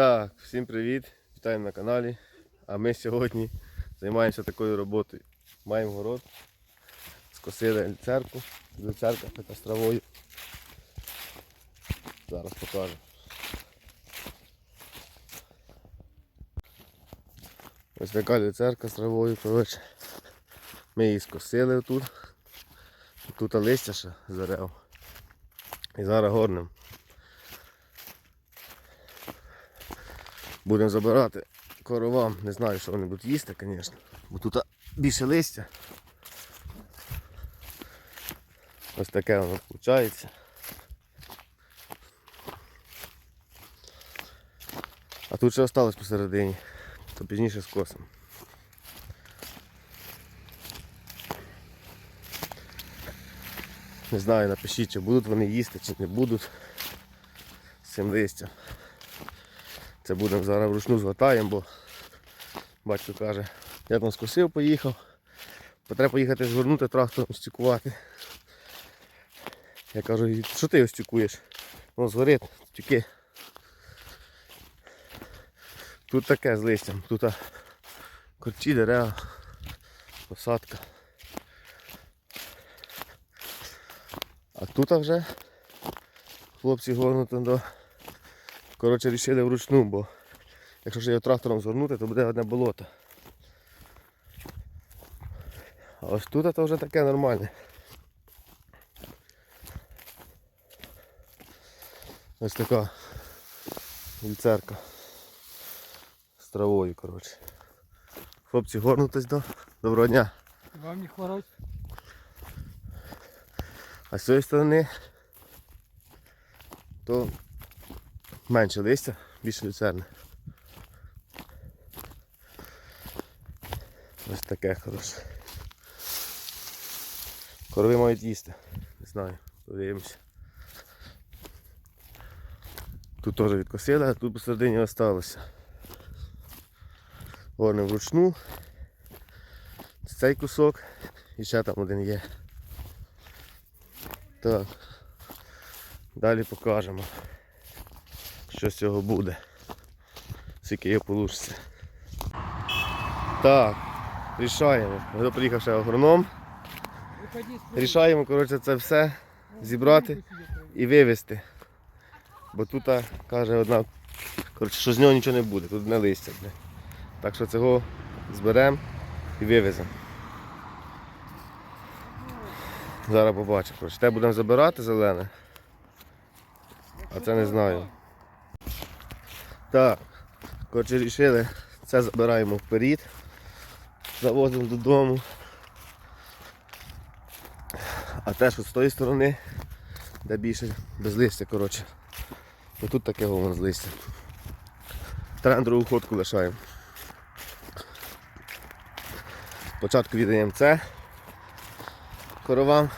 Так, всім привіт! Вітаємо на каналі. А ми сьогодні займаємося такою роботою. Маємо город, скосили люцерку, люцерка така з травою. Зараз покажу. Ось така люцерка з травою, коротше. Ми її скосили отут. Тут листя ще зарев. І зараз горнемо. Будемо забирати коровам. Не знаю, що вони будуть їсти, звісно. Бо тут більше листя. Ось таке воно виходить. А тут ще осталось посередині, то пізніше скосимо. Не знаю, напишіть, чи будуть вони їсти, чи не будуть з цим листям. Це будемо зараз вручну зготаємо, бо батько каже, я там скосив, поїхав. Треба поїхати згорнути трактором, стікувати. Я кажу, що ти його стікуєш? Згорить, тільки. Тут таке з листям, тут корчі, дерева, посадка. А тут вже хлопці горнути до Коротше, рішили вручну, бо якщо ж його трактором згорнути, то буде одне болото. А ось тут це вже таке нормальне. Ось така вільцерка з травою, коротше. Хлопці, горнутись до. Доброго дня. Вам не хворать? А з цієї сторони то менше листя, більше люцерни. Ось таке хороше. Корови мають їсти. Не знаю, подивимося. Тут теж відкосили, а тут посередині осталося. Горнем вручну. Цей кусок і ще там один є. Так. Далі покажемо, що з цього буде. Скільки його получиться. Так, рішаємо. Ось приїхав ще агроном. Рішаємо, коротше, це все зібрати і вивезти. Бо тут каже одна, коротше, що з нього нічого не буде, тут не листя. Так що цього зберемо і вивеземо. Зараз побачимо. Те будемо забирати зелене. А це не знаю. Так, коротше, рішили, це забираємо вперед, завозимо додому. А те, що з тої сторони, де більше без листя, коротше. Ну тут таке говно з листя. Треба другу ходку лишаємо. Спочатку віддаємо це коровам.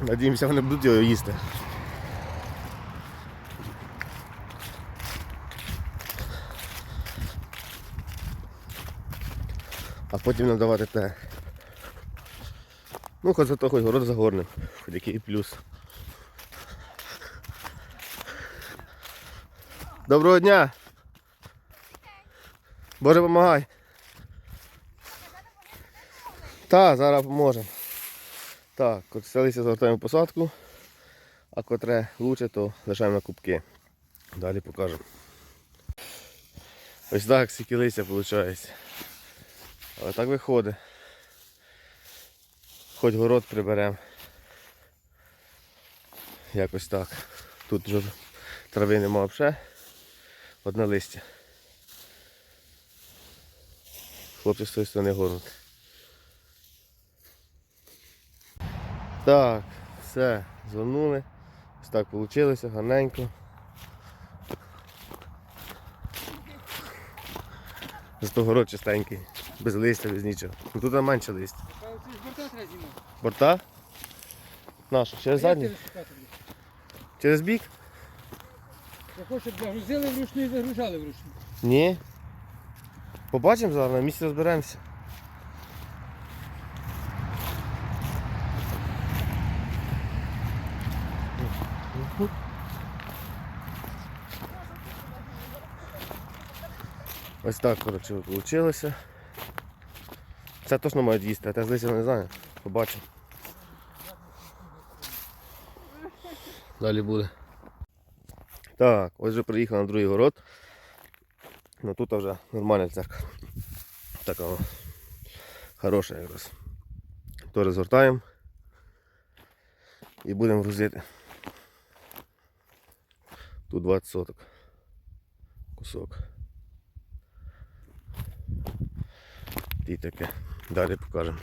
Надіємося, вони будуть його їсти. Потім надавати те. Ну, хоч зато хоч город загорнем, хоч який плюс. Доброго дня! Боже помагай! Так, зараз поможемо. Так, селися загортаємо посадку, а котре лучше, то лишаємо на кубки. Далі покажемо. Ось так скільки виходить. Але так виходить. Хоч город приберемо. Якось так. Тут вже трави нема взагалі. Одне листя. Хлопці з тої сторони горнуть. Так, все, звернули. Ось так вийшло, гарненько. Зато город чистенький, без листя, без нічого. Ну тут менше листя. Борта? Наша, через задній? Через бік? Я хочу, щоб загрузили вручну і загружали вручну. Ні. Побачимо зараз, на місці розберемося. Ось так, коротше, вийшло. Це точно мають їсти, а те злися не знаю. Побачимо. Далі буде. Так, ось вже приїхав на другий город. Ну тут вже нормальна церква. Така о, хороша якраз. То розгортаємо і будемо грузити. Тут 20 соток. Кусок. І таке. Далі покажемо.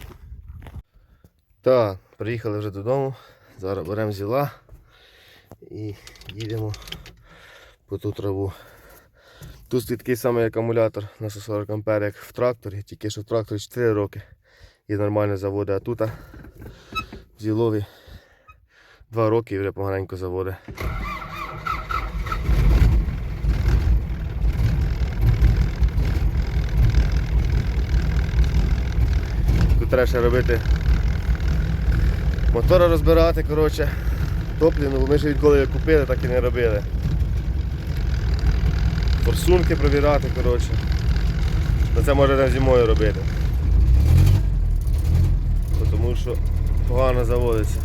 Так, приїхали вже додому. Зараз беремо зіла і їдемо по ту траву. Тут такий самий акумулятор на 140 ампер, як в тракторі, тільки що в тракторі 4 роки і нормально заводить, а тут в зілові 2 роки і вже поганенько заводить. Треба ще робити мотора розбирати, коротше, топлівну, бо ми ще відколи його купили, так і не робили. Форсунки провірати, коротше. Ну це може там зимою робити. Тому що погано заводиться.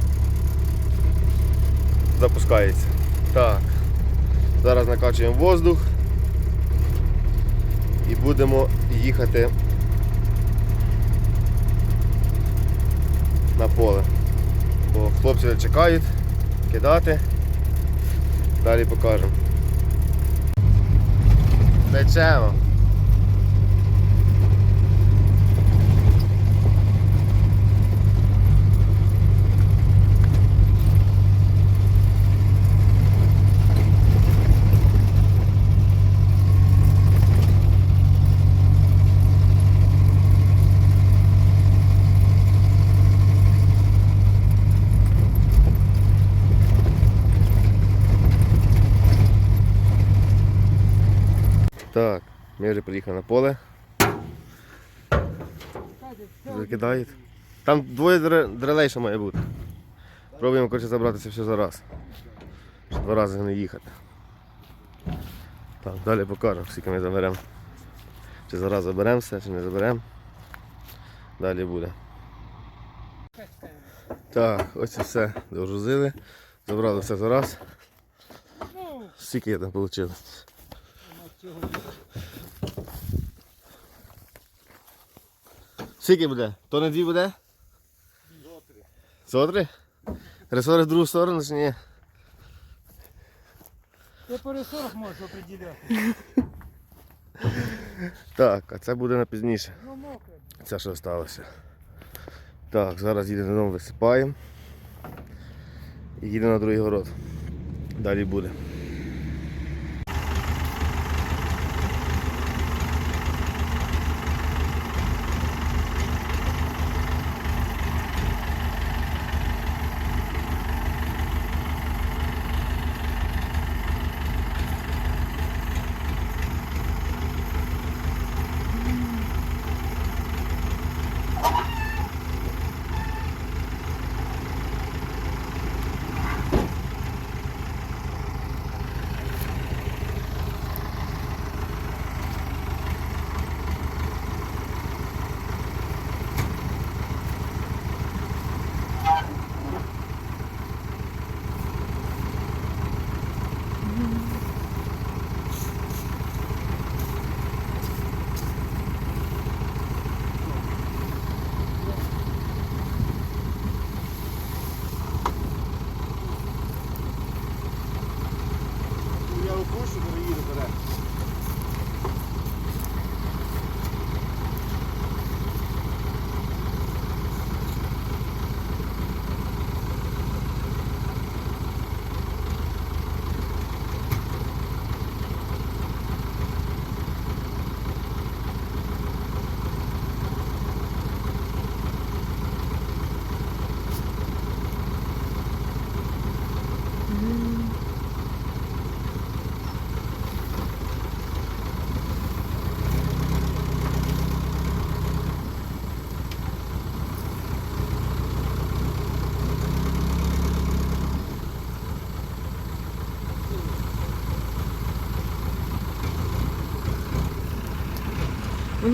Запускається. Так. Зараз накачуємо воздух і будемо їхати на поле. Бо хлопці чекають, кидати. Далі покажемо. Печемо. Ми вже приїхали на поле. Закидають. Там двоє дрелей ще має бути. Пробуємо коротше, забратися все за раз. Щоб два рази не їхати. Так, далі покажемо, скільки ми заберемо. Чи зараз заберемо все, чи не заберемо. Далі буде. Так, ось і все догрузили. Забрали все за раз. Скільки там вийшло? Скільки буде? То не дві буде? Зотри. Ресори в другу сторону чи ні? Ти по ресорах можеш определяти. Так, а це буде на пізніше. Ну, мокре. Це що сталося. Так, зараз їдемо додому, висипаємо. І їдемо на другий город. Далі буде.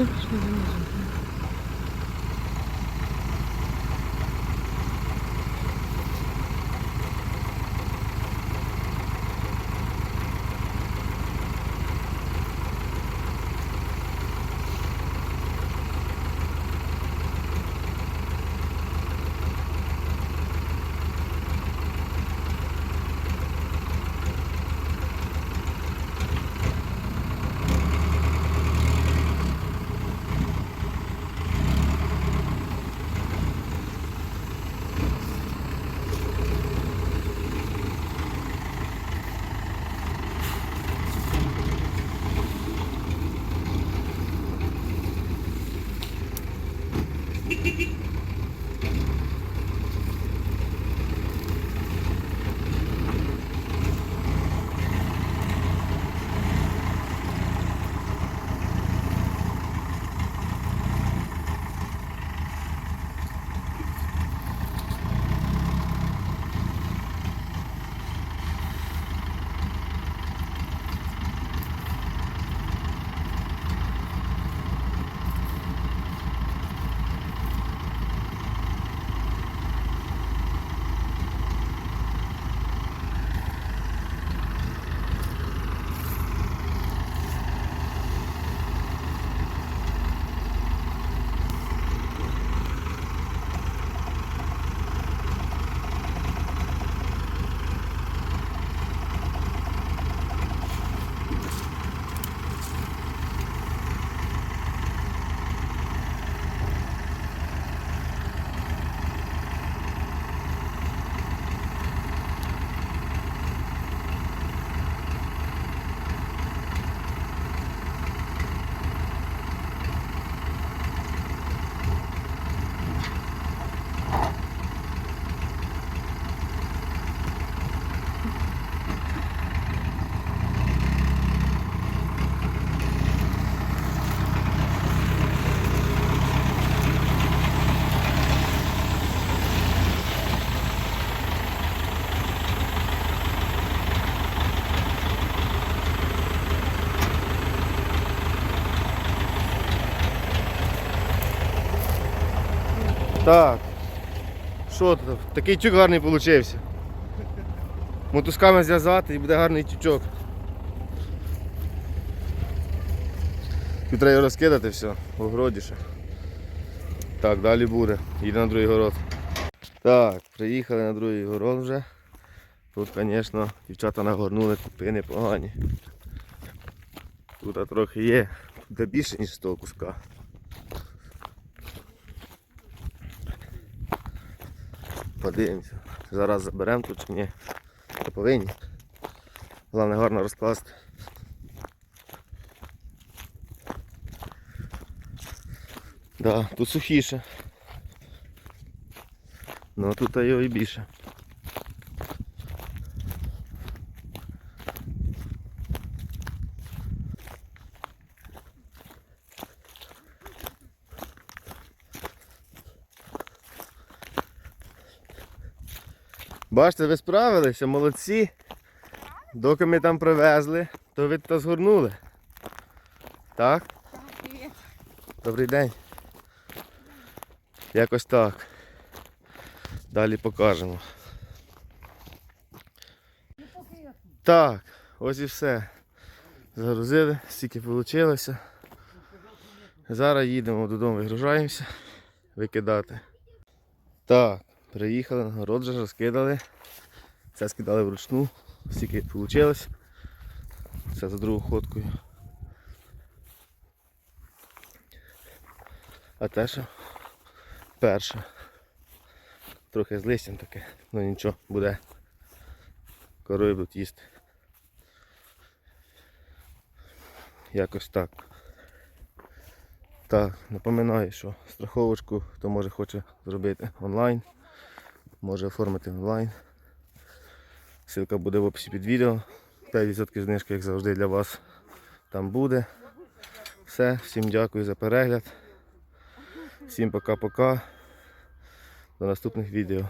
Воно пішло Так. Що тут? Такий тюк гарний вийшов. Мотузками зв'язати і буде гарний тючок. Тут треба розкидати все, в огороді ще. Так, далі буде. Їде на другий город. Так, приїхали на другий город вже. Тут, звісно, дівчата нагорнули купи непогані. Тут трохи є, тут більше, ніж з того куска. Подивимося. Зараз заберемо тут чи ні. Та повинні. Головне гарно розкласти. Да, тут сухіше. Ну тут його і більше. Бачите, ви справилися, молодці. Доки ми там привезли, то ви то згорнули. Так? Добрий день. Якось так. Далі покажемо. Так, ось і все. Загрузили, стільки вийшло. Зараз їдемо додому, вигружаємося, викидати. Так, приїхали, город вже розкидали. Це скидали вручну, стільки вийшло. Це за другу ходкою. А те що перше. Трохи з листям таке, ну нічого, буде. Корою будуть їсти. Якось так. Так, напоминаю, що страховочку, хто може хоче зробити онлайн, може оформити онлайн. Ссылка буде в описі під відео. 5% знижки, як завжди, для вас там буде. Все, всім дякую за перегляд. Всім пока-пока. До наступних відео.